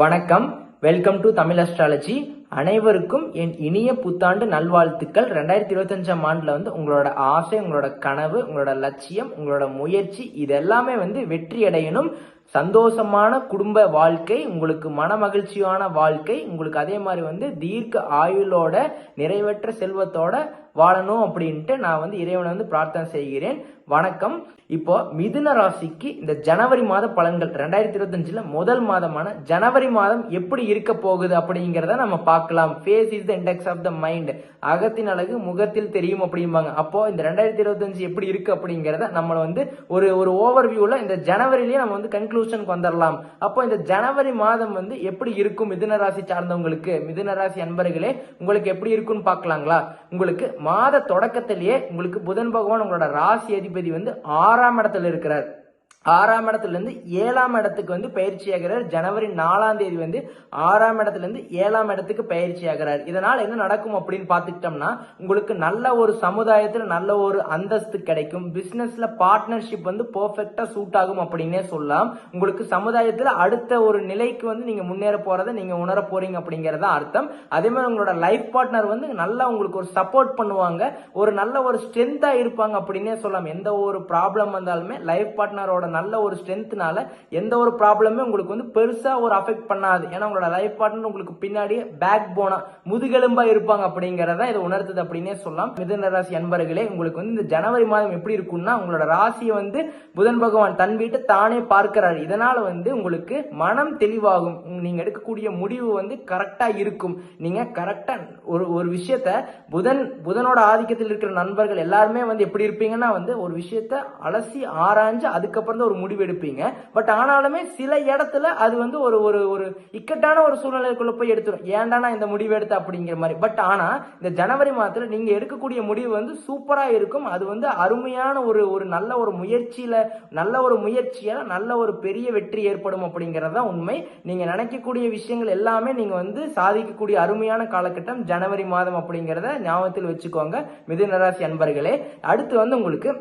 வணக்கம். Welcome to Tamil astrology அனைவருக்கும் என் இனிய புத்தாண்டு நல்வாழ்த்துக்கள். ரெண்டாயிரத்தி இருபத்தஞ்சாம் ஆண்டுல வந்து உங்களோட ஆசை உங்களோட கனவு உங்களோட லட்சியம் உங்களோட முயற்சி இது எல்லாமே வந்து வெற்றி அடையணும். சந்தோஷமான குடும்ப வாழ்க்கை உங்களுக்கு மன மகிழ்ச்சியான வாழ்க்கை உங்களுக்கு அதே மாதிரி வந்து தீர்க்க ஆயுளோட நிறைவேற்ற செல்வத்தோட வாழணும் அப்படின்ட்டு நான் வந்து இறைவனை வந்து பிரார்த்தனை செய்கிறேன். வணக்கம். இப்போ மிதுன ராசிக்கு இந்த ஜனவரி மாத பலன்கள் ரெண்டாயிரத்தி இருபத்தஞ்சுல முதல் மாதமான ஜனவரி மாதம் எப்படி இருக்க போகுது அப்படிங்கிறத நம்ம பார்க்கலாம். Face is the index of the mind அகத்தின் அழகு முகத்தில் தெரியும் அப்படிம்பாங்க. அப்போ இந்த ரெண்டாயிரத்தி இருபத்தஞ்சு எப்படி இருக்கு அப்படிங்கிறத நம்ம வந்து ஒரு ஒரு ஓவர் வியூல இந்த ஜனவரிலேயே நம்ம வந்து கன்க்ளூஷனுக்கு வந்துடலாம் அப்போ இந்த ஜனவரி மாதம் வந்து எப்படி இருக்கும் மிதுன ராசி சார்ந்தவங்களுக்கு மிதுன ராசி அன்பர்களே உங்களுக்கு எப்படி இருக்கும்னு பார்க்கலாங்களா? உங்களுக்கு மாத தொடக்கத்திலேயே உங்களுக்கு புதன் பகவான் உங்களோட ராசி அதிபதி வந்து ஆறாம் இடத்துல இருக்கிறார். ஆறாம் இடத்துல இருந்து ஏழாம் இடத்துக்கு வந்து பயிற்சி ஆகிறார். ஜனவரி நாலாம் தேதி வந்து ஆறாம் இடத்துலேருந்து ஏழாம் இடத்துக்கு பயிற்சி ஆகிறார். இதனால் என்ன நடக்கும் அப்படின்னு பார்த்துக்கிட்டோம்னா உங்களுக்கு நல்ல ஒரு சமுதாயத்தில் நல்ல ஒரு அந்தஸ்து கிடைக்கும். பிஸ்னஸில் பார்ட்னர்ஷிப் வந்து பர்ஃபெக்டாக சூட் ஆகும் அப்படின்னே சொல்லலாம். உங்களுக்கு சமுதாயத்தில் அடுத்த ஒரு நிலைக்கு வந்து நீங்கள் முன்னேற போகிறத நீங்கள் உணர போகிறீங்க அப்படிங்கிறது தான் அர்த்தம். அதே மாதிரி உங்களோட லைஃப் பார்ட்னர் வந்து நல்லா உங்களுக்கு ஒரு சப்போர்ட் பண்ணுவாங்க. ஒரு நல்ல ஒரு ஸ்ட்ரென்த்தாக இருப்பாங்க அப்படின்னே சொல்லலாம். எந்த ஒரு ப்ராப்ளம் வந்தாலுமே லைஃப் பார்ட்னரோட நல்ல ஒரு ஸ்ட்ரென்த்னால எந்த ஒரு ப்ராப்ளமே உங்களுக்கு வந்து பெருசாக ஒரு அஃபெக்ட் பண்ணாது. ஏன்னா உங்களோட லைஃப் பார்ட்னர் உங்களுக்கு பின்னாடியே பேக் போனா முதுகெலும்பா இருப்பாங்க அப்படிங்கிறத இதை உணர்த்துது அப்படின்னே சொல்லலாம். மிதன ராசி அன்பர்களே உங்களுக்கு வந்து இந்த ஜனவரி மாதம் எப்படி இருக்கும்னா உங்களோட ராசியை வந்து புதன் பகவான் தன் வீட்டை தானே பார்க்கிறார். இதனால வந்து உங்களுக்கு மனம் தெளிவாகும். நீங்கள் நீங்க எடுக்கக்கூடிய முடிவு வந்து கரெக்டா இருக்கும். நீங்க கரெக்டா ஒரு ஒரு விஷயத்த புதன் புதனோட ஆதிக்கத்தில் இருக்கிற நண்பர்கள் எல்லாருமே வந்து எப்படி இருப்பீங்கன்னா வந்து ஒரு விஷயத்த அலசி ஆராய்ஞ்சு அதுக்கப்புறம் ஒரு முடிவு எடுப்பீங்க. பட் ஆனாலுமே சில இடத்துல அது வந்து ஒரு ஒரு ஒரு இக்கட்டான ஒரு சூழ்நிலைக்குள்ள போய் எடுத்துரும். ஏன்டா நான் இந்த முடிவு எடுத்த அப்படிங்கிற மாதிரி. பட் ஆனா இந்த ஜனவரி மாதத்துல நீங்க எடுக்கக்கூடிய முடிவு வந்து சூப்பரா இருக்கும். அது வந்து அருமையான ஒரு ஒரு நல்ல ஒரு முயற்சியில நல்ல ஒரு முயற்சியால நல்ல ஒரு பெரிய வெற்றி ஏற்படும் அப்படிங்கிறது தான் உண்மை. நீங்க நினைக்கக்கூடிய விஷயங்கள் எல்லாமே நீங்க வந்து சாதிக்கக்கூடிய அருமையான காலகட்டம் ஜனவரி மாதம் அப்படிங்கிறத ஞாபகத்தில் வச்சுக்கோங்க. மிதுன ராசி அன்பர்களே அடுத்து வந்து உங்களுக்கு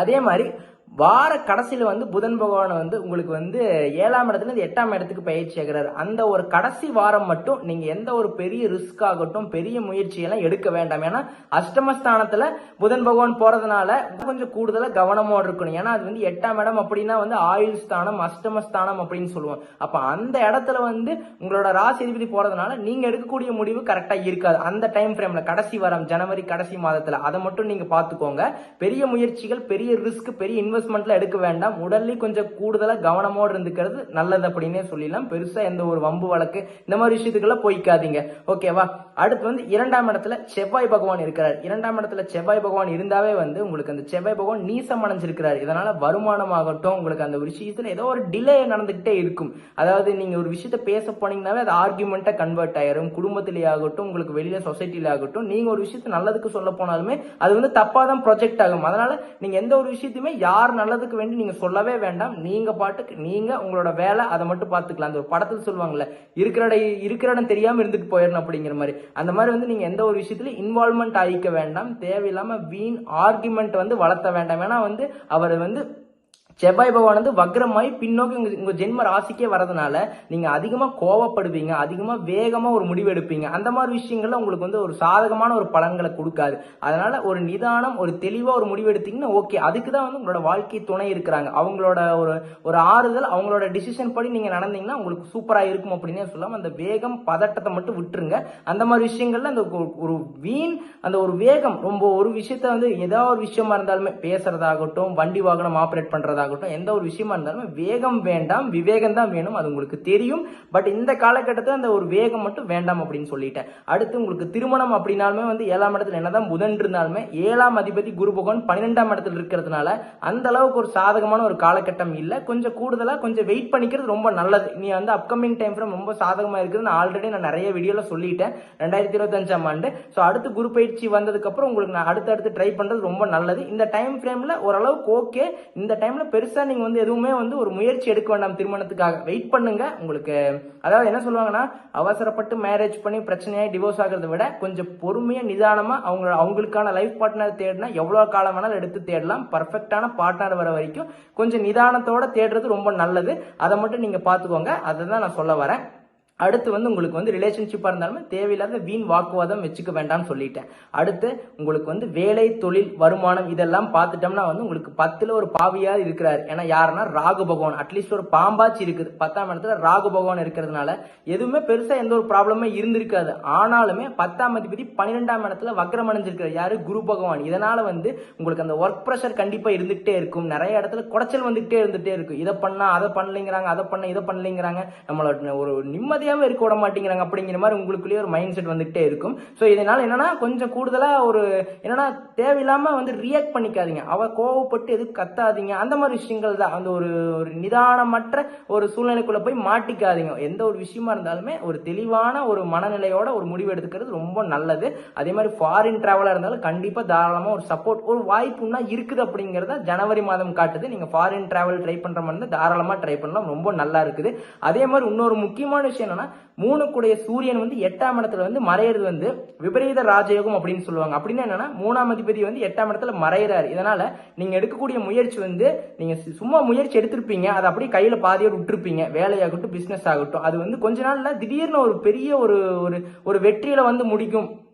அதே மாதிரி வார கடைசியில் வந்து புதன் பகவான் வந்து உங்களுக்கு வந்து ஏழாம் இடத்துல இருந்து எட்டாம் இடத்துக்கு பயிற்சி ஆகிறார் அந்த ஒரு கடைசி வாரம் மட்டும் நீங்கள் எந்த ஒரு பெரிய ரிஸ்க் ஆகட்டும் பெரிய முயற்சியெல்லாம் எடுக்க வேண்டாம். ஏன்னா அஷ்டமஸ்தானத்தில் புதன் பகவான் போகிறதுனால கொஞ்சம் கூடுதலாக கவனமாக இருக்கணும். ஏன்னா அது வந்து எட்டாம் இடம் அப்படின்னா வந்து ஆயுள் ஸ்தானம் அஷ்டமஸ்தானம் அப்படின்னு சொல்லுவோம். அப்போ அந்த இடத்துல வந்து உங்களோட ராசி போகிறதுனால நீங்கள் எடுக்கக்கூடிய முடிவு கரெக்டாக இருக்காது. அந்த டைம் ஃப்ரேமில் கடைசி வாரம் ஜனவரி கடைசி மாதத்தில். அதை மட்டும் நீங்கள் பார்த்துக்கோங்க. பெரிய முயற்சிகள் பெரிய ரிஸ்க் பெரிய இன்வெஸ்ட்மெண்ட்ல எடுக்க வேண்டாம். உடல்லையும் கொஞ்சம் கூடுதலாக கவனமோடு இருந்துக்கிறது நல்லது அப்படின்னே சொல்லிடலாம். பெருசாக எந்த ஒரு வம்பு வழக்கு இந்த மாதிரி விஷயத்துக்கெல்லாம் போய்க்காதீங்க. ஓகேவா அடுத்து வந்து இரண்டாம் இடத்துல செவ்வாய் பகவான் இருக்கிறார். இரண்டாம் இடத்துல செவ்வாய் பகவான் இருந்தாவே வந்து உங்களுக்கு அந்த செவ்வாய் பகவான் நீசம் அடைஞ்சிருக்கிறார். இதனால வருமானமாகட்டும் உங்களுக்கு அந்த ஒரு விஷயத்துல ஏதோ ஒரு டிலே நடந்துகிட்டே இருக்கும். அதாவது நீங்க ஒரு விஷயத்த பேச போனீங்கன்னாவே அது ஆர்குமெண்ட்டா கன்வெர்ட் ஆயிரும். குடும்பத்திலே ஆகட்டும் உங்களுக்கு வெளியில சொசைட்டில ஆகட்டும் நீங்க ஒரு விஷயத்த நல்லதுக்கு சொல்ல போனாலுமே அது வந்து தப்பா தான் ப்ரொஜெக்ட் ஆகும். அதனால நீங்க எந்த ஒரு விஷயத்தையுமே யார் நல்லதுக்கு வேண்டி நீங்க சொல்லவே வேண்டாம். நீங்க பாட்டுக்கு நீங்க உங்களோட வேலை அதை மட்டும் பாத்துக்கலாம் அந்த ஒரு படத்துல சொல்லுவாங்கல்ல இருக்கிற இடம் இருக்கிற இடம் தெரியாம இருந்துட்டு போயிடணும் அப்படிங்கிற மாதிரி. அந்த மாதிரி வந்து நீங்க எந்த ஒரு விஷயத்துலயும் இன்வால்மெண்ட் ஆகிக்க வேண்டாம். தேவையில்லாம வீண் ஆர்குமெண்ட் வந்து வளர்த்த வேண்டாம். ஏன்னா வந்து அவர் வந்து செவ்வாய் பகவான் வந்து வக்ரமாய் பின்னோக்கி உங்க உங்க ஜென்ம ராசிக்கே வரதுனால நீங்க அதிகமா கோவப்படுவீங்க அதிகமா வேகமா ஒரு முடிவு எடுப்பீங்க. அந்த மாதிரி விஷயங்கள்ல உங்களுக்கு வந்து ஒரு சாதகமான ஒரு பலன்களை கொடுக்காது. அதனால ஒரு நிதானம் ஒரு தெளிவா ஒரு முடிவு எடுத்தீங்கன்னா ஓகே. அதுக்கு தான் வந்து உங்களோட வாழ்க்கை துணை இருக்கிறாங்க. அவங்களோட ஒரு ஒரு ஆறுதல் அவங்களோட டிசிஷன் படி நீங்க நடந்தீங்கன்னா உங்களுக்கு சூப்பரா இருக்கும் அப்படின்னே சொல்லலாம் அந்த வேகம் பதட்டத்தை மட்டும் விட்டுருங்க. அந்த மாதிரி விஷயங்கள்ல அந்த ஒரு- ஒரு வீண் அந்த ஒரு வேகம் ரொம்ப ஒரு விஷயத்த வந்து ஏதாவது ஒரு விஷயமா இருந்தாலுமே பேசுறதாகட்டும் வண்டி வாகனம் ஆப்ரேட் பண்றதாகட்டும் எந்த ஒரு விஷயமா இருந்தாலுமே வேகம் வேண்டாம் விவேகம் தான் வேணும் அது உங்களுக்கு தெரியும். பட் இந்த காலகட்டத்தில் அந்த ஒரு வேகம் மட்டும் வேண்டாம் அப்படின்னு சொல்லிட்டேன். அடுத்து உங்களுக்கு திருமணம் அப்படின்னாலுமே வந்து ஏழாம் இடத்துல என்னதான் புதன் இருந்தாலுமே ஏழாம் அதிபதி குரு பகவான் பன்னிரெண்டாம் இடத்துல இருக்கிறதுனால அந்த அளவுக்கு ஒரு சாதகமான ஒரு காலகட்டம் இல்லை. கொஞ்சம் கூடுதலாக கொஞ்சம் வெயிட் பண்ணிக்கிறது ரொம்ப நல்லது. நீ வந்து அப்கமிங் டைம் ஃப்ரேம் ரொம்ப சாதகமாக இருக்குதுன்னு ஆல்ரெடி நான் நிறைய வீடியோவில் சொல்லிட்டேன். ரெண்டாயிரத்தி இருபத்தஞ்சாம் ஆண்டு. ஸோ அடுத்து குரு பயிற்சி வந்ததுக்கப்புறம் உங்களுக்கு நான் அடுத்தடுத்து ட்ரை பண்ணுறது ரொம்ப நல்லது. இந்த டைம் ஃப்ரேமில் ஓரளவுக்கு ஓகே இந்த டைமில் பெருசாக நீங்கள் வந்து எதுவுமே வந்து ஒரு முயற்சி எடுக்க வேண்டாம் திருமணத்துக்காக. வெயிட் பண்ணுங்க. உங்களுக்கு அதாவது என்ன சொல்லுவாங்கன்னா அவசரப்பட்டு மேரேஜ் பண்ணி பிரச்சனையாக டிவோர்ஸ் ஆகிறத விட கொஞ்சம் பொறுமையாக நிதானமாக அவங்க அவங்களுக்கான லைஃப் பார்ட்னர் தேடினா எவ்வளோ காலம் வேணாலும் எடுத்து தேடலாம். பர்ஃபெக்டான பார்ட்னர் வர வரைக்கும் கொஞ்சம் நிதானத்தோட தேடுறது ரொம்ப நல்லது. அதை மட்டும் நீங்கள் பார்த்துக்கோங்க. அதை தான் நான் சொல்ல வரேன். அடுத்து வந்து உங்களுக்கு வந்து ரிலேஷன்ஷிப்பாக இருந்தாலுமே தேவையில்லாத வீண் வாக்குவாதம் வச்சுக்க வேண்டாம்னு சொல்லிட்டேன். அடுத்து உங்களுக்கு வந்து வேலை தொழில் வருமானம் இதெல்லாம் பார்த்துட்டோம்னா வந்து உங்களுக்கு பத்தில் ஒரு பாவியாக இருக்கிறார். ஏன்னா யாருன்னா ராகு பகவான். அட்லீஸ்ட் ஒரு பாம்பாச்சு இருக்குது. பத்தாம் இடத்துல ராகு பகவான் இருக்கிறதுனால எதுவுமே பெருசாக எந்த ஒரு ப்ராப்ளமே இருந்திருக்காது. ஆனாலுமே பத்தாம் அதிபதி பன்னிரெண்டாம் இடத்துல வக்ரம் அடைஞ்சிருக்கிறார் யாரு? குரு பகவான். இதனால வந்து உங்களுக்கு அந்த ஒர்க் ப்ரெஷர் கண்டிப்பாக இருந்துகிட்டே இருக்கும். நிறைய இடத்துல குடைச்சல் வந்துகிட்டே இருந்துகிட்டே இருக்கும். இதை பண்ணால் அதை பண்ணலைங்கிறாங்க அதை பண்ண இதை பண்ணலைங்கிறாங்க. நம்மளோட ஒரு நிம்மதி நிம்மதியாவே இருக்க விட மாட்டேங்கிறாங்க அப்படிங்கிற மாதிரி உங்களுக்குள்ளேயே ஒரு மைண்ட் செட் வந்துகிட்டே இருக்கும். ஸோ இதனால் என்னன்னா கொஞ்சம் கூடுதலாக ஒரு என்னன்னா தேவையில்லாமல் வந்து ரியாக்ட் பண்ணிக்காதீங்க. அவள் கோவப்பட்டு எதுவும் கத்தாதீங்க? அந்த மாதிரி விஷயங்கள் தான். அந்த ஒரு ஒரு நிதானமற்ற ஒரு சூழ்நிலைக்குள்ளே போய் மாட்டிக்காதீங்க. எந்த ஒரு விஷயமா இருந்தாலுமே ஒரு தெளிவான ஒரு மனநிலையோட ஒரு முடிவு எடுத்துக்கிறது ரொம்ப நல்லது. அதே மாதிரி ஃபாரின் ட்ராவலாக இருந்தாலும் கண்டிப்பாக தாராளமாக ஒரு சப்போர்ட் ஒரு வாய்ப்புன்னா இருக்குது அப்படிங்கிறத ஜனவரி மாதம் காட்டுது. நீங்கள் ஃபாரின் ட்ராவல் ட்ரை பண்ணுற மாதிரி தாராளமாக ட்ரை பண்ணலாம். ரொம்ப நல்லா இருக்குது. அதே மாதிரி இன்னொரு முக்கியமான விஷயம் என்னன்னா மூணுக்குடைய சூரியன் வந்து எட்டாம் இடத்துல வந்து மறையிறது வந்து விபரீத ராஜயோகம் அப்படின்னு சொல்லுவாங்க. அப்படின்னு என்னன்னா மூணாம் அதிபதி வந்து எட்டாம் இடத்துல மறையிறாரு. இதனால நீங்க எடுக்கக்கூடிய முயற்சி வந்து நீங்க சு- சும்மா முயற்சி எடுத்திருப்பீங்க. அதை அப்படியே கையில பாதியோடு விட்டுருப்பீங்க. வேலையாகட்டும் பிசினஸ் ஆகட்டும். அது வந்து கொஞ்ச நாள்ல திடீர்னு ஒரு பெரிய ஒரு ஒரு ஒரு வெற்றியில வந்து முடிக்கும்.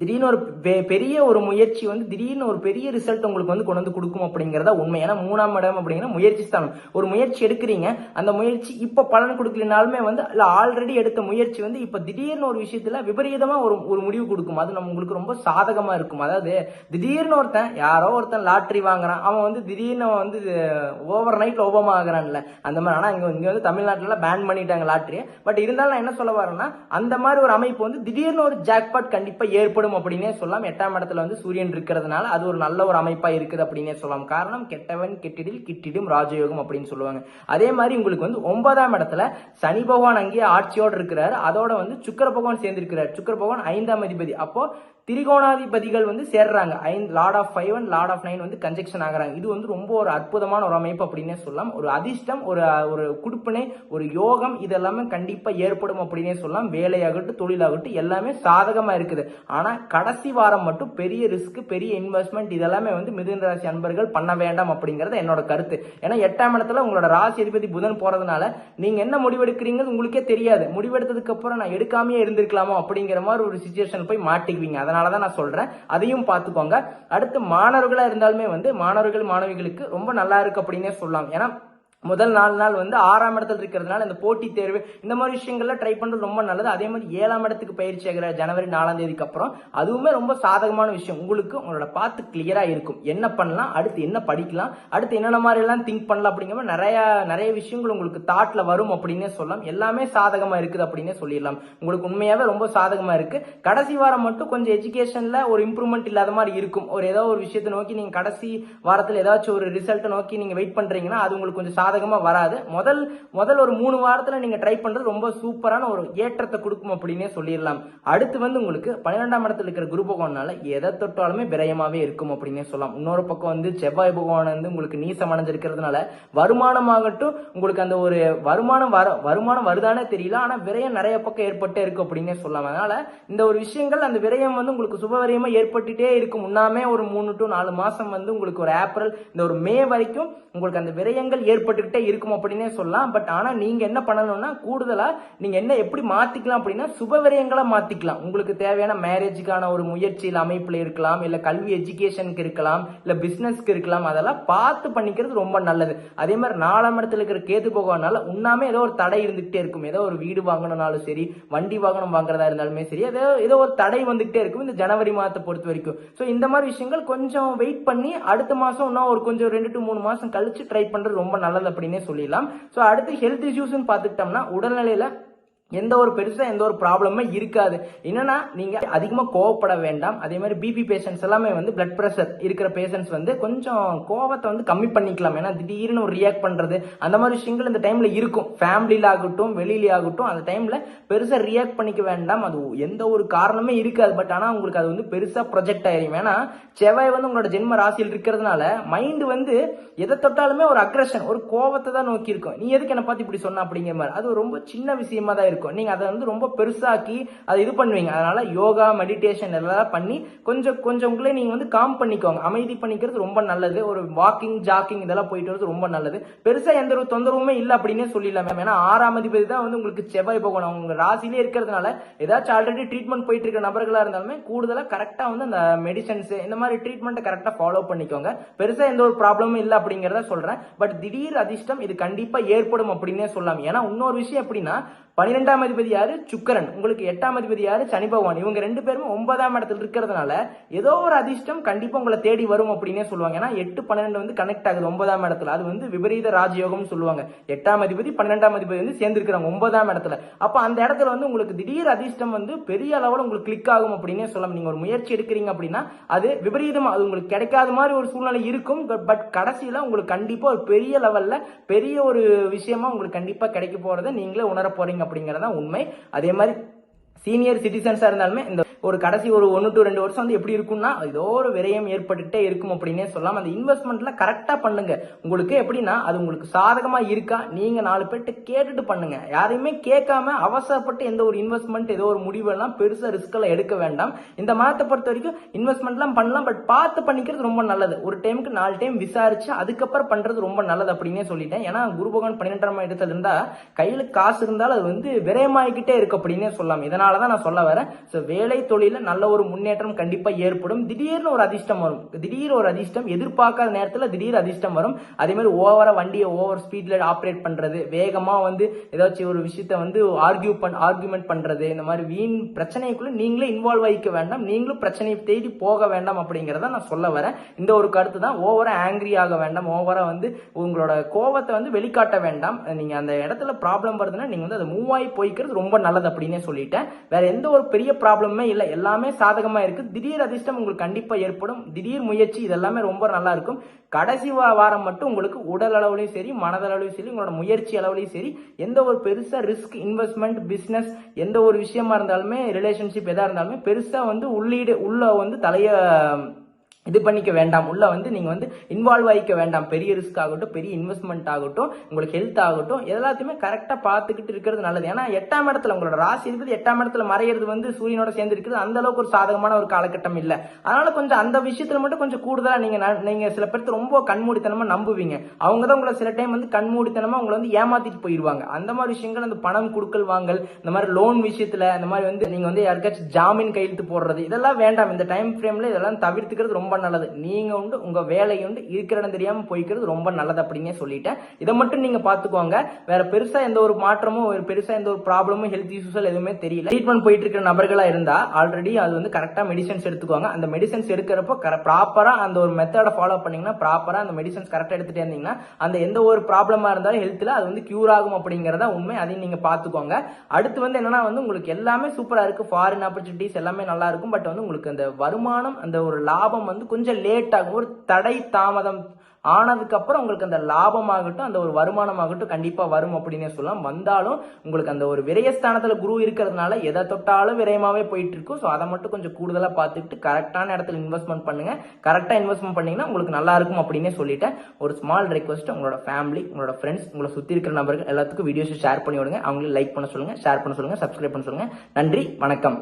திடீர்னு ஒரு பெ- பெரிய ஒரு முயற்சி வந்து திடீர்னு ஒரு பெரிய ரிசல்ட் உங்களுக்கு வந்து கொண்டு வந்து கொடுக்கும் அப்படிங்கிறதா உண்மை. ஏன்னா மூணாம் இடம் அப்படிங்கிற முயற்சி ஸ்தானம் ஒரு முயற்சி எடுக்கிறீங்க. அந்த முயற்சி இப்ப பலன் கொடுக்கலனாலுமே வந்து இல்ல ஆல்ரெடி எடுத்த முயற்சி வந்து இப்ப திடீர்னு ஒரு விஷயத்துல விபரீதமா ஒரு ஒரு முடிவு கொடுக்கும். அது நம்ம உங்களுக்கு ரொம்ப சாதகமா இருக்கும். அதாவது திடீர்னு ஒருத்தன் யாரோ ஒருத்தன் லாட்டரி வாங்குறான். அவன் வந்து திடீர்னு வந்து ஓவர் நைட்டில் ஓபமா ஆகுறான்ல. அந்த மாதிரி. ஆனா இங்க இங்க வந்து தமிழ்நாட்டுல பேன் பண்ணிட்டாங்க லாட்டரியை. பட் இருந்தாலும் நான் என்ன சொல்ல வரேன்னா அந்த மாதிரி ஒரு அமைப்பு வந்து திடீர்னு ஒரு ஜாக்பாட் கண்டிப்பா ஏற்படும் அப்படின்னே சொல்லலாம். எட்டாம் இடத்துல வந்து சூரியன் இருக்கிறதுனால அது ஒரு நல்ல ஒரு அமைப்பா இருக்குது அப்படின்னே சொல்லலாம். காரணம் கெட்டவன் கெட்டிடில் கிட்டிடும் ராஜயோகம் அப்படின்னு சொல்லுவாங்க. அதே மாதிரி உங்களுக்கு வந்து ஒன்பதாம் இடத்துல சனி பகவான் அங்கேயே ஆட்சியோடு இருக்கிறார். அதோட வந்து சுக்கர பகவான் சேர்ந்திருக்கிறார். சுக்கர பகவான் ஐந்தாம் அதிபதி. அப்போ திரிகோணாதிபதிகள் வந்து சேர்றாங்க. ஐந்து lord of five and lord of nine வந்து கன்ஜெக்ஷன் ஆகுறாங்க. இது வந்து ரொம்ப ஒரு அற்புதமான ஒரு அமைப்பு அப்படின்னே சொல்லலாம். ஒரு அதிர்ஷ்டம் ஒரு ஒரு குடுப்பினை ஒரு யோகம் இதெல்லாமே கண்டிப்பாக ஏற்படும் அப்படின்னே சொல்லலாம். வேலையாகட்டும் தொழிலாகட்டும் எல்லாமே சாதகமா இருக்குது. ஆனால் ஆனால் கடைசி வாரம் மட்டும் பெரிய ரிஸ்க் பெரிய இன்வெஸ்ட்மெண்ட் இதெல்லாமே வந்து மிதுன ராசி அன்பர்கள் பண்ண வேண்டாம் அப்படிங்கிறது என்னோட கருத்து. ஏன்னா எட்டாம் இடத்துல உங்களோட ராசி அதிபதி புதன் போறதுனால நீங்க என்ன முடிவெடுக்கிறீங்க உங்களுக்கே தெரியாது. முடிவெடுத்ததுக்கு அப்புறம் நான் எடுக்காமையே இருந்திருக்கலாமோ அப்படிங்கிற மாதிரி ஒரு சுச்சுவேஷன் போய் மாட்டிக்குவீங்க. அதனாலதான் நான் சொல்றேன். அதையும் பார்த்துக்கோங்க. அடுத்து மாணவர்களாக இருந்தாலுமே வந்து மாணவர்கள் மாணவிகளுக்கு ரொம்ப நல்லா இருக்கு அப்படின்னே சொல்லலாம். ஏன்னா முதல் நாலு நாள் வந்து ஆறாம் இடத்துல இருக்கிறதுனால இந்த போட்டி தேர்வு இந்த மாதிரி விஷயங்கள்ல ட்ரை பண்ணுறது ரொம்ப நல்லது. அதே மாதிரி ஏழாம் இடத்துக்கு பயிற்சி ஆகிற ஜனவரி நாலாம் தேதிக்கு அப்புறம் அதுவுமே ரொம்ப சாதகமான விஷயம். உங்களுக்கு உங்களோட பார்த்து கிளியரா இருக்கும். என்ன பண்ணலாம்? அடுத்து என்ன படிக்கலாம்? அடுத்து என்னென்ன மாதிரி எல்லாம் திங்க் பண்ணலாம் அப்படிங்கிற நிறைய நிறைய விஷயங்கள் உங்களுக்கு தாட்ல வரும் அப்படின்னே சொல்லலாம். எல்லாமே சாதகமா இருக்குது அப்படின்னே சொல்லிடலாம். உங்களுக்கு உண்மையாவே ரொம்ப சாதகமா இருக்கு. கடைசி வாரம் மட்டும் கொஞ்சம் எஜுகேஷன்ல ஒரு இம்ப்ரூவ்மெண்ட் இல்லாத மாதிரி இருக்கும். ஒரு ஏதோ ஒரு விஷயத்தை நோக்கி நீங்க கடைசி வாரத்தில் ஏதாச்சும் ஒரு ரிசல்ட்டை நோக்கி நீங்க வெயிட் பண்றீங்கன்னா அது உங்களுக்கு கொஞ்சம் பாதகமாக வராது. முதல் முதல் ஒரு மூணு வாரத்தில் நீங்கள் ட்ரை பண்ணுறது ரொம்ப சூப்பரான ஒரு ஏற்றத்தை கொடுக்கும் அப்படின்னே சொல்லிடலாம். அடுத்து வந்து உங்களுக்கு பன்னிரெண்டாம் இடத்துல இருக்கிற குரு பகவானால எதை தொட்டாலுமே விரயமாகவே இருக்கும் அப்படின்னே சொல்லலாம். இன்னொரு பக்கம் வந்து செவ்வாய் பகவான் வந்து உங்களுக்கு நீசம் அடைஞ்சிருக்கிறதுனால வருமானமாகட்டும் உங்களுக்கு அந்த ஒரு வருமானம் வர வருமானம் வருதானே தெரியல ஆனால் விரயம் நிறைய பக்கம் ஏற்பட்டே இருக்கும் அப்படின்னே சொல்லலாம். அதனால இந்த ஒரு விஷயங்கள் அந்த விரயம் வந்து உங்களுக்கு சுபவிரயமா ஏற்பட்டுட்டே இருக்கும். முன்னாமே ஒரு மூணு டு நாலு மாதம் வந்து உங்களுக்கு ஒரு ஏப்ரல் இந்த ஒரு மே வரைக்கும் உங்களுக்கு அந்த விரயங்கள் ஏற்பட்டு ஏற்பட்டுக்கிட்டே இருக்கும் அப்படின்னே சொல்லலாம். பட் ஆனால் நீங்கள் என்ன பண்ணணும்னா கூடுதலாக நீங்கள் என்ன எப்படி மாற்றிக்கலாம் அப்படின்னா சுபவிரயங்களை மாற்றிக்கலாம் உங்களுக்கு தேவையான மேரேஜுக்கான ஒரு முயற்சியில் அமைப்பில் இருக்கலாம் இல்லை கல்வி எஜுகேஷனுக்கு இருக்கலாம் இல்லை பிஸ்னஸ்க்கு இருக்கலாம் அதெல்லாம் பார்த்து பண்ணிக்கிறது ரொம்ப நல்லது. அதே மாதிரி நாலாம் இடத்துல இருக்கிற கேது போகனால உண்ணாமே ஏதோ ஒரு தடை இருந்துகிட்டே இருக்கும். ஏதோ ஒரு வீடு வாங்கணும்னாலும் சரி வண்டி வாகனம் வாங்குறதா இருந்தாலுமே சரி ஏதோ ஏதோ ஒரு தடை வந்துகிட்டே இருக்கும் இந்த ஜனவரி மாதத்தை பொறுத்த வரைக்கும். ஸோ இந்த மாதிரி விஷயங்கள் கொஞ்சம் வெயிட் பண்ணி அடுத்த மாதம் இன்னும் ஒரு கொஞ்சம் ரெண்டு டு மூணு மாதம் கழிச்சு ட்ரை பண்ணுறது ரொம்ப நல்லது அப்படின்னே சொல்லிடலாம். ஸோ அடுத்து ஹெல்த் இஷ்யூஸ்ன்னு பார்த்துக்கிட்டோம்னா உடல்நிலையில எந்த ஒரு பெருசாக எந்த ஒரு ப்ராப்ளமே இருக்காது. என்னன்னா நீங்கள் அதிகமாக கோவப்பட வேண்டாம். அதே மாதிரி பிபி பேஷண்ட்ஸ் எல்லாமே வந்து பிளட் ப்ரெஷர் இருக்கிற பேஷண்ட்ஸ் வந்து கொஞ்சம் கோவத்தை வந்து கம்மி பண்ணிக்கலாம். ஏன்னா திடீர்னு ஒரு ரியாக்ட் பண்ணுறது அந்த மாதிரி விஷயங்கள் இந்த டைமில் இருக்கும். ஃபேமிலியில ஆகட்டும் வெளியில ஆகட்டும் அந்த டைமில் பெருசாக ரியாக்ட் பண்ணிக்க வேண்டாம். அது எந்த ஒரு காரணமே இருக்காது. பட் ஆனால் உங்களுக்கு அது வந்து பெருசாக ப்ரொஜெக்ட் ஆயிரும். ஏன்னா செவ்வாய் வந்து உங்களோட ஜென்ம ராசியில் இருக்கிறதுனால மைண்டு வந்து எதை தொட்டாலுமே ஒரு அக்ரஷன் ஒரு கோவத்தை தான் நோக்கி இருக்கும். நீ எதுக்கு என்னை பார்த்து இப்படி சொன்ன அப்படிங்கிற மாதிரி. அது ரொம்ப சின்ன விஷயமா தான் இருக்கும். இருக்கும். நீங்கள் அதை வந்து ரொம்ப பெருசாக்கி அதை இது பண்ணுவீங்க. அதனால யோகா மெடிடேஷன் எல்லாம் பண்ணி கொஞ்சம் கொஞ்சம் உங்களே நீங்கள் வந்து காம் பண்ணிக்கோங்க. அமைதி பண்ணிக்கிறது ரொம்ப நல்லது. ஒரு வாக்கிங் ஜாக்கிங் இதெல்லாம் போயிட்டு வரது ரொம்ப நல்லது. பெருசா எந்த ஒரு தொந்தரவுமே இல்லை அப்படின்னே சொல்லிடலாம் மேம் ஏன்னா ஆறாம் அதிபதி தான் வந்து உங்களுக்கு செவ்வாய் போகணும் உங்க ராசிலே இருக்கிறதுனால ஏதாச்சும் ஆல்ரெடி ட்ரீட்மெண்ட் போயிட்டு இருக்க நபர்களா இருந்தாலுமே கூடுதலா கரெக்டா வந்து அந்த மெடிசன்ஸ் இந்த மாதிரி ட்ரீட்மெண்ட்டை கரெக்டா ஃபாலோ பண்ணிக்கோங்க. பெருசா எந்த ஒரு ப்ராப்ளமும் இல்லை அப்படிங்கறத சொல்றேன். பட் திடீர் அதிர்ஷ்டம் இது கண்டிப்பா ஏற்படும் அப்படின்னே சொல்லலாம். ஏன்னா இன்னொரு விஷயம் எப்படின்னா பன்னிரெண்டாம் அதிபதி யாரு? சுக்கரன். உங்களுக்கு எட்டாம் அதிபதி யாரு? சனி பகவான். இவங்க ரெண்டு பேருமே ஒன்பதாம் இடத்துல இருக்கிறதுனால ஏதோ ஒரு அதிர்ஷ்டம் கண்டிப்பா உங்களை தேடி வரும் அப்படின்னே சொல்லுவாங்க. ஏன்னா எட்டு பன்னெண்டு வந்து கனெக்ட் ஆகுது ஒன்பதாம் இடத்துல. அது வந்து விபரீத ராஜயோகம்னு சொல்லுவாங்க. எட்டாம் அதிபதி பன்னெண்டாம் அதிபதி வந்து சேர்ந்திருக்கிறாங்க ஒன்பதாம் இடத்துல. அப்ப அந்த இடத்துல வந்து உங்களுக்கு திடீர் அதிர்ஷ்டம் வந்து பெரிய அளவில் உங்களுக்கு கிளிக் ஆகும் அப்படின்னே சொல்லலாம். நீங்க ஒரு முயற்சி எடுக்கிறீங்க அப்படின்னா அது விபரீதமா அது உங்களுக்கு கிடைக்காத மாதிரி ஒரு சூழ்நிலை இருக்கும். பட் கடைசியில உங்களுக்கு கண்டிப்பா ஒரு பெரிய லெவல்ல பெரிய ஒரு விஷயமா உங்களுக்கு கண்டிப்பா கிடைக்க போறதை நீங்களே உணர போறீங்க அப்படிங்கறத உண்மை. அதே மாதிரி சீனியர் சிட்டிசன்ஸா இருந்தாலுமே இந்த ஒரு கடைசி ஒரு ஒன்று டு ரெண்டு வருஷம் வந்து எப்படி இருக்கும்னா ஏதோ ஒரு விரயம் ஏற்பட்டுட்டே இருக்கும் அப்படின்னே சொல்லலாம் அந்த இன்வெஸ்ட்மெண்ட்ல கரெக்டா பண்ணுங்க. உங்களுக்கு எப்படின்னா அது உங்களுக்கு சாதகமா இருக்கா? நீங்க நாலு பேர்கிட்ட கேட்டுட்டு பண்ணுங்க. யாரையுமே கேட்காம அவசரப்பட்டு எந்த ஒரு இன்வெஸ்ட்மெண்ட் ஏதோ ஒரு முடிவு எல்லாம் பெருசா ரிஸ்க் எல்லாம் எடுக்க வேண்டாம். இந்த மாதத்தை பொறுத்த வரைக்கும் இன்வெஸ்ட்மெண்ட்லாம் பண்ணலாம் பட் பார்த்து பண்ணிக்கிறது ரொம்ப நல்லது. ஒரு டைமுக்கு நாலு டைம் விசாரிச்சு அதுக்கப்புறம் பண்றது ரொம்ப நல்லது அப்படின்னே சொல்லிட்டேன். ஏன்னா குரு பகவான் பன்னிரெண்டாம் இடத்துல இருந்தா கையில காசு இருந்தாலும் அது வந்து விரயமாகிக்கிட்டே இருக்கு அப்படின்னே சொல்லலாம் இதனால தான் நான் சொல்ல வரேன். ஸோ வேலை தொழில நல்ல ஒரு முன்னேற்றம் கண்டிப்பா ஏற்படும். திடீர்னு ஒரு அதிர்ஷ்டம் வரும். திடீர் ஒரு அதிர்ஷ்டம் எதிர்பார்க்காத நேரத்துல திடீர் அதிர்ஷ்டம் வரும். அதே மாதிரி ஓவரா வண்டியை ஓவர் ஸ்பீட்ல ஆப்ரேட் பண்றது வேகமா வந்து ஏதாச்சும் ஒரு விஷயத்த வந்து ஆர்கியூ பண் ஆர்குமெண்ட் பண்றது இந்த மாதிரி வீண் பிரச்சனைக்குள்ள நீங்களே இன்வால்வ் ஆகிக்க வேண்டாம். நீங்களும் பிரச்சனையை தேடி போக வேண்டாம் அப்படிங்கறத நான் சொல்ல வரேன். இந்த ஒரு கருத்து தான் ஓவரா ஆங்கிரி ஆக வேண்டாம். ஓவரா வந்து உங்களோட கோவத்தை வந்து வெளிக்காட்ட வேண்டாம். நீங்க அந்த இடத்துல ப்ராப்ளம் வருதுன்னா நீங்க வந்து அதை மூவ் ஆகி போய்க்கிறது ரொம்ப நல்லது அப்படின்னே சொல்லிட்டேன். வேற எந்த ஒரு பெரிய ப்ராப்ளமே இல்லை. எல்லாமே சாதகமாக இருக்குது திடீர் அதிர்ஷ்டம் உங்களுக்கு கண்டிப்பாக ஏற்படும். திடீர் முயற்சி இதெல்லாமே ரொம்ப நல்லா இருக்கும். கடைசி வாரம் மட்டும் உங்களுக்கு உடல் அளவுலையும் சரி மனதளவுலையும் சரி உங்களோட முயற்சி அளவுலையும் சரி எந்த ஒரு பெருசாக ரிஸ்க் இன்வெஸ்ட்மெண்ட் பிஸ்னஸ் எந்த ஒரு விஷயமா இருந்தாலுமே ரிலேஷன்ஷிப் எதாக இருந்தாலுமே பெருசாக வந்து உள்ளீடு உள்ள வந்து தலைய இது பண்ணிக்க வேண்டாம். உள்ள வந்து நீங்க வந்து இன்வால்வ் ஆகிக்க வேண்டாம். பெரிய ரிஸ்க் ஆகட்டும் பெரிய இன்வெஸ்ட்மெண்ட் ஆகட்டும் உங்களுக்கு ஹெல்த் ஆகட்டும் எல்லாத்தையுமே கரெக்டா பார்த்துக்கிட்டு இருக்கிறது நல்லது. ஏன்னா எட்டாம் இடத்துல உங்களோட ராசி இருக்குது. எட்டாம் இடத்துல மறையிறது வந்து சூரியனோட சேர்ந்து இருக்குது. அந்த அளவுக்கு ஒரு சாதகமான ஒரு காலகட்டம் இல்ல. அதனால கொஞ்சம் அந்த விஷயத்துல மட்டும் கொஞ்சம் கூடுதலா நீங்க ந- நீங்க சில பேர்த்து ரொம்ப கண்மூடித்தனமா நம்புவீங்க. அவங்க தான் உங்களை சில டைம் வந்து கண்மூடித்தனமா உங்களை வந்து ஏமாத்திட்டு போயிடுவாங்க அந்த மாதிரி விஷயங்கள் அந்த பணம் கொடுக்கல் வாங்கல் இந்த மாதிரி லோன் விஷயத்துல இந்த மாதிரி வந்து நீங்க வந்து யாருக்காச்சும் ஜாமீன் கையெழுத்து போடுறது இதெல்லாம் வேண்டாம். இந்த டைம் ஃப்ரேம்ல இதெல்லாம் தவிர்த்துக்கிறது ரொம்ப ரொம்ப நல்லது. நீங்க உண்டு உங்க வேலையை உண்டு இருக்கிற இடம் தெரியாம போய்க்கிறது ரொம்ப நல்லது அப்படின்னே சொல்லிட்டேன். இதை மட்டும் நீங்க பாத்துக்கோங்க வேற பெருசா எந்த ஒரு மாற்றமும் ஒரு பெருசா எந்த ஒரு ப்ராப்ளமும் ஹெல்த் இஷ்யூஸ் எதுவுமே தெரியல. ட்ரீட்மெண்ட் போயிட்டு இருக்கிற நபர்களா இருந்தா ஆல்ரெடி அது வந்து கரெக்டா மெடிசன்ஸ் எடுத்துக்கோங்க அந்த மெடிசன்ஸ் எடுக்கிறப்போ ப்ராப்பரா அந்த ஒரு மெத்தடை ஃபாலோ பண்ணீங்கன்னா ப்ராப்பரா அந்த மெடிசன்ஸ் கரெக்டா எடுத்துகிட்டே இருந்தீங்கன்னா அந்த எந்த ஒரு ப்ராப்ளமா இருந்தாலும் ஹெல்த்ல அது வந்து கியூர் ஆகும் அப்படிங்கறத உண்மை அதையும் நீங்க பாத்துக்கோங்க அடுத்து வந்து என்னன்னா வந்து உங்களுக்கு எல்லாமே சூப்பரா இருக்கு. ஃபாரின் ஆப்பர்ச்சுனிட்டிஸ் எல்லாமே நல்லா இருக்கும். பட் வந்து உங்களுக்கு அந்த வருமானம் அந்த ஒரு லாபம் வந்து கொஞ்சம் லேட் ஆகும். ஒரு தடை தாமதம் ஆனதுக்கப்புறம் உங்களுக்கு அந்த லாபமாகட்டும் அந்த ஒரு வருமானமாகட்டும் கண்டிப்பாக வரும் அப்படின்னே சொல்லலாம். வந்தாலும் உங்களுக்கு அந்த ஒரு விரயஸ்தானத்தில் குரு இருக்கிறதுனால எதை தொட்டாலும் விரயமாகவே போயிட்டு இருக்கும். ஸோ அதை மட்டும் கொஞ்சம் கூடுதலாக பார்த்துட்டு கரெக்டான இடத்துல இன்வெஸ்ட்மெண்ட் பண்ணுங்க. கரெக்டாக இன்வெஸ்ட்மெண்ட் பண்ணிங்கன்னா உங்களுக்கு நல்லா இருக்கும் அப்படின்னே சொல்லிட்டேன். ஒரு ஸ்மால் ரெக்வஸ்ட் உங்களோட ஃபேமிலி உங்களோட ஃப்ரெண்ட்ஸ் உங்களை சுற்றி இருக்கிற நபர்கள் எல்லாத்துக்கும் வீடியோஸ் ஷேர் பண்ணி விடுங்க. அவங்களுக்கு லைக் பண்ண சொல்லுங்கள் ஷேர் பண்ண சொல்லுங்கள் சப்ஸ்கிரைப் பண்ண சொல்லுங்கள் நன்றி வணக்கம்.